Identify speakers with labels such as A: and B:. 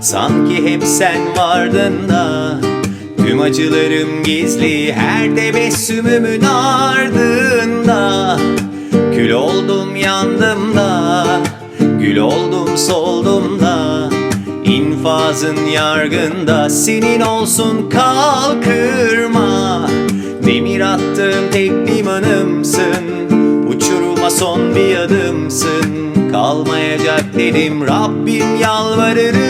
A: Sanki hep sen vardın da Tüm acılarım gizli her tebessümümün ardında. Kül oldum yandım da Gül oldum soldum da. İnfazın yargında senin olsun kalkırma. Demir attığım tek limanımsın Uçuruma son bir adımsın. Kalmayacak dedim Rabbim yalvarırım